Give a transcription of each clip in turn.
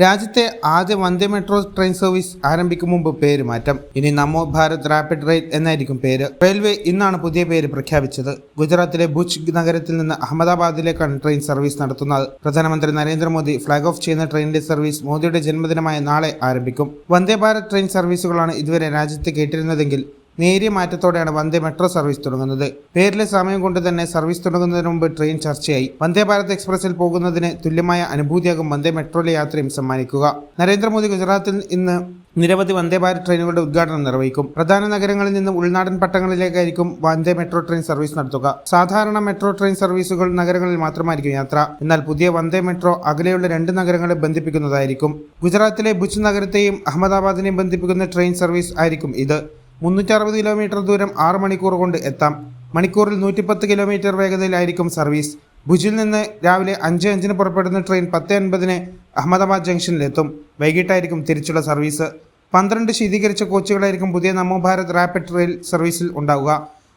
രാജ്യത്തെ ആദ്യ വന്ദേ metro train service ആരംഭിക്കും മുമ്പ് പേര് മാറ്റം. ഇനി നമോ ഭാരത് റാപ്പിഡ് റെയിൽ എന്നായിരിക്കും പേര്. റെയിൽവേ ഇന്നാണ് പുതിയ പേര് പ്രഖ്യാപിച്ചത്. ഗുജറാത്തിലെ ഭുജ് നഗരത്തിൽ നിന്ന് അഹമ്മദാബാദിലേക്കാണ് ട്രെയിൻ സർവീസ് നടത്തുന്നത്. പ്രധാനമന്ത്രി നരേന്ദ്രമോദി ഫ്ളാഗ് ഓഫ് ചെയ്യുന്ന ട്രെയിനിന്റെ സർവീസ് മോദിയുടെ ജന്മദിനമായ നാളെ ആരംഭിക്കും. വന്ദേ ഭാരത് ട്രെയിൻ സർവീസുകളാണ് ഇതുവരെ രാജ്യത്ത് കേട്ടിരുന്നതെങ്കിൽ നേരിയ മാറ്റത്തോടെയാണ് വന്ദേ മെട്രോ സർവീസ് തുടങ്ങുന്നത്. പേരിലെ സമയം കൊണ്ട് തന്നെ സർവീസ് തുടങ്ങുന്നതിന് മുമ്പ് ട്രെയിൻ ചർച്ചയായി. വന്ദേ ഭാരത് എക്സ്പ്രസിൽ പോകുന്നതിന് തുല്യമായ അനുഭൂതിയാകും വന്ദേ മെട്രോയിലെ യാത്രയും സമ്മാനിക്കുക. നരേന്ദ്രമോദി ഗുജറാത്തിൽ ഇന്ന് നിരവധി വന്ദേ ഭാരത് ട്രെയിനുകളുടെ ഉദ്ഘാടനം നിർവഹിക്കും. പ്രധാന നഗരങ്ങളിൽ നിന്നും ഉൾനാടൻ പട്ടണങ്ങളിലേക്കായിരിക്കും വന്ദേ മെട്രോ ട്രെയിൻ സർവീസ് നടത്തുക. സാധാരണ മെട്രോ ട്രെയിൻ സർവീസുകൾ നഗരങ്ങളിൽ മാത്രമായിരിക്കും യാത്ര. എന്നാൽ പുതിയ വന്ദേ മെട്രോ അകലെയുള്ള രണ്ട് നഗരങ്ങളെ ബന്ധിപ്പിക്കുന്നതായിരിക്കും. ഗുജറാത്തിലെ ഭുജ് നഗരത്തെയും അഹമ്മദാബാദിനെയും ബന്ധിപ്പിക്കുന്ന ട്രെയിൻ സർവീസ് ആയിരിക്കും ഇത്. മുന്നൂറ്റി അറുപത് കിലോമീറ്റർ ദൂരം ആറ് മണിക്കൂർ കൊണ്ട് എത്താം. മണിക്കൂറിൽ നൂറ്റിപ്പത്ത് കിലോമീറ്റർ വേഗതയിലായിരിക്കും സർവീസ്. ഭുജിൽ നിന്ന് രാവിലെ അഞ്ച് അഞ്ചിന് പുറപ്പെടുന്ന ട്രെയിൻ പത്ത് അൻപതിന് അഹമ്മദാബാദ് ജംഗ്ഷനിലെത്തും. വൈകിട്ടായിരിക്കും തിരിച്ചുള്ള സർവീസ്. പന്ത്രണ്ട് ശീതീകരിച്ച കോച്ചുകളായിരിക്കും പുതിയ നമോ ഭാരത് റാപ്പിഡ് റെയിൽ സർവീസിൽ ഉണ്ടാവുക.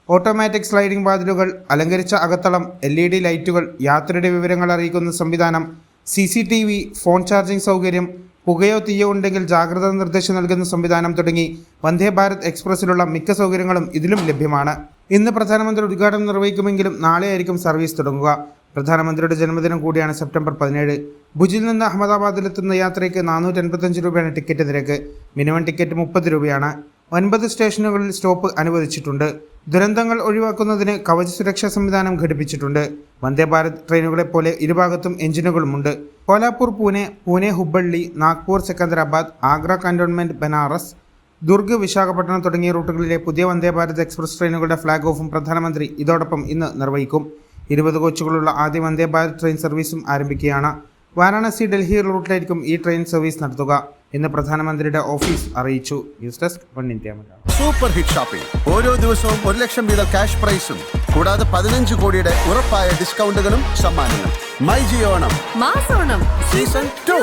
ഓട്ടോമാറ്റിക് സ്ലൈഡിംഗ് വാതിലുകൾ അലങ്കരിച്ച അകത്തളം എൽ ഇ ഡി ലൈറ്റുകൾ യാത്രയുടെ വിവരങ്ങൾ അറിയിക്കുന്ന സംവിധാനം C C T V phone charging സൗകര്യം പുകയോ തീയോ ഉണ്ടെങ്കിൽ ജാഗ്രതാ നിർദ്ദേശം നൽകുന്ന സംവിധാനം തുടങ്ങി വന്ദേ ഭാരത് എക്സ്പ്രസ്സിലുള്ള മിക്ക സൗകര്യങ്ങളും ഇതിലും ലഭ്യമാണ്. ഇന്ന് പ്രധാനമന്ത്രി ഉദ്ഘാടനം നിർവഹിക്കുമെങ്കിലും നാളെയായിരിക്കും സർവീസ് തുടങ്ങുക. പ്രധാനമന്ത്രിയുടെ ജന്മദിനം കൂടിയാണ് സെപ്റ്റംബർ പതിനേഴ്. ഭുജിൽ നിന്ന് അഹമ്മദാബാദിലെത്തുന്ന യാത്രയ്ക്ക് നാനൂറ്റി എൺപത്തഞ്ച് രൂപയാണ് ടിക്കറ്റ് നിരക്ക്. മിനിമം ടിക്കറ്റ് മുപ്പത് രൂപയാണ്. ഒൻപത് സ്റ്റേഷനുകളിൽ സ്റ്റോപ്പ് അനുവദിച്ചിട്ടുണ്ട്. ദുരന്തങ്ങൾ ഒഴിവാക്കുന്നതിന് കവച സുരക്ഷാ സംവിധാനം ഘടിപ്പിച്ചിട്ടുണ്ട്. വന്ദേ ഭാരത് ട്രെയിനുകളെ പോലെ ഇരുഭാഗത്തും എഞ്ചിനുകളുമുണ്ട്. കോലാപൂർ പൂനെ പൂനെ ഹുബ്ബള്ളി നാഗ്പൂർ സെക്കന്ദരാബാദ് ആഗ്ര കന്റോൺമെന്റ് ബനാറസ് ദുർഗ് വിശാഖപട്ടണം തുടങ്ങിയ റൂട്ടുകളിലെ പുതിയ വന്ദേ ഭാരത് എക്സ്പ്രസ് ട്രെയിനുകളുടെ ഫ്ളാഗ് ഓഫും പ്രധാനമന്ത്രി ഇതോടൊപ്പം ഇന്ന് നിർവഹിക്കും. ഇരുപത് കോച്ചുകളുള്ള ആദ്യ വന്ദേ ഭാരത് ട്രെയിൻ സർവീസും ആരംഭിക്കുകയാണ്. വാരാണസി ഡൽഹി റൂട്ടിലായിരിക്കും ഈ ട്രെയിൻ സർവീസ് നടത്തുക. എന്ന് പ്രധാനമന്ത്രിയുടെ ഓഫീസ് അറിയിച്ചു. News desk one India super hit shopping ഓരോ ദിവസവും ഒരു ലക്ഷം വീതം ക്യാഷ് പ്രൈസും കൂടാതെ പതിനഞ്ച് കോടിയുടെ ഉറപ്പായ ഡിസ്കൗണ്ടുകളും സമ്മാനങ്ങളും. മൈ ജിയോണം മാസോണം. Season two